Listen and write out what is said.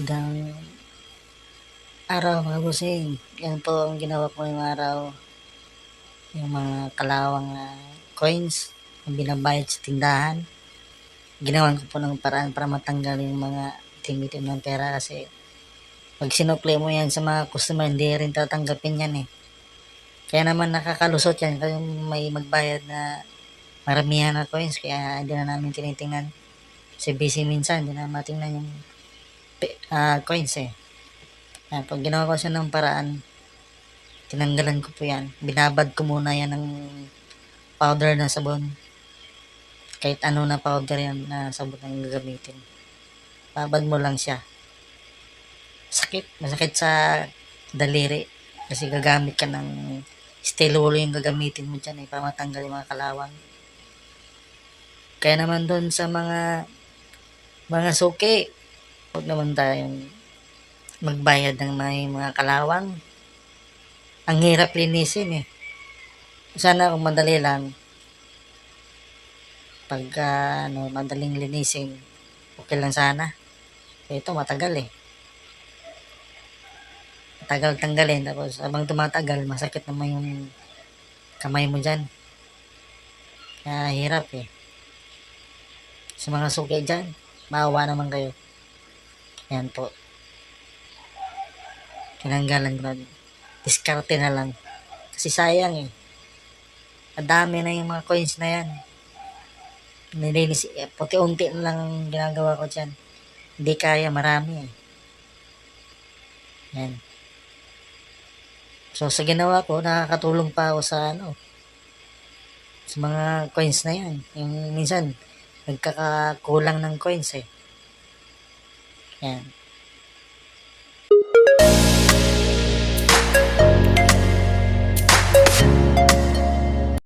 Magandang araw mga busing. Yan po ang ginawa ko ngayong araw. Yung mga kalawang ah, coins ang binabayad sa tindahan. Ginawan ko po ng paraan para matanggal yung mga itim-itim ng pera kasi pag sinukli mo yan sa mga customer, hindi rin tatanggapin yan eh. Kaya naman nakakalusot yan kasi may magbayad na maramihan na coins kaya hindi na namin tinitingnan. Kasi busy minsan, hindi na matingnan yung ah, coins eh. Yan, pag ginawa ko siya ng paraan, tinanggalan ko po yan. Binabad ko muna yan ng powder na sabon. Kahit ano na powder yan na sabon ang gagamitin. Babad mo lang siya. Sakit. Masakit sa daliri. Kasi gagamit ka ng steel wool yung gagamitin mo dyan eh, para matanggal yung mga kalawang. Kaya naman doon sa mga mga suki, huwag naman tayong magbayad ng may mga kalawang. Ang hirap linisin eh. Sana kung madali lang, pag ah, ano, madaling linisin, okay lang sana. Ito matagal eh. Matagal tanggalin, tapos habang tumatagal, masakit naman yung kamay mo dyan. Kaya hirap eh. Sa mga suki dyan, maawa naman kayo. Yan po. Tinanggalan ko na. Diskarte na lang. Kasi sayang eh. Madami na yung mga coins na yan. Nilinis, eh, puti-unti na lang ang ginagawa ko dyan. Hindi kaya, marami eh. Yan. So, sa ginawa ko, nakakatulong pa ako sa ano, sa mga coins na yan. Yung minsan, nagkakakulang ng coins eh. Yan.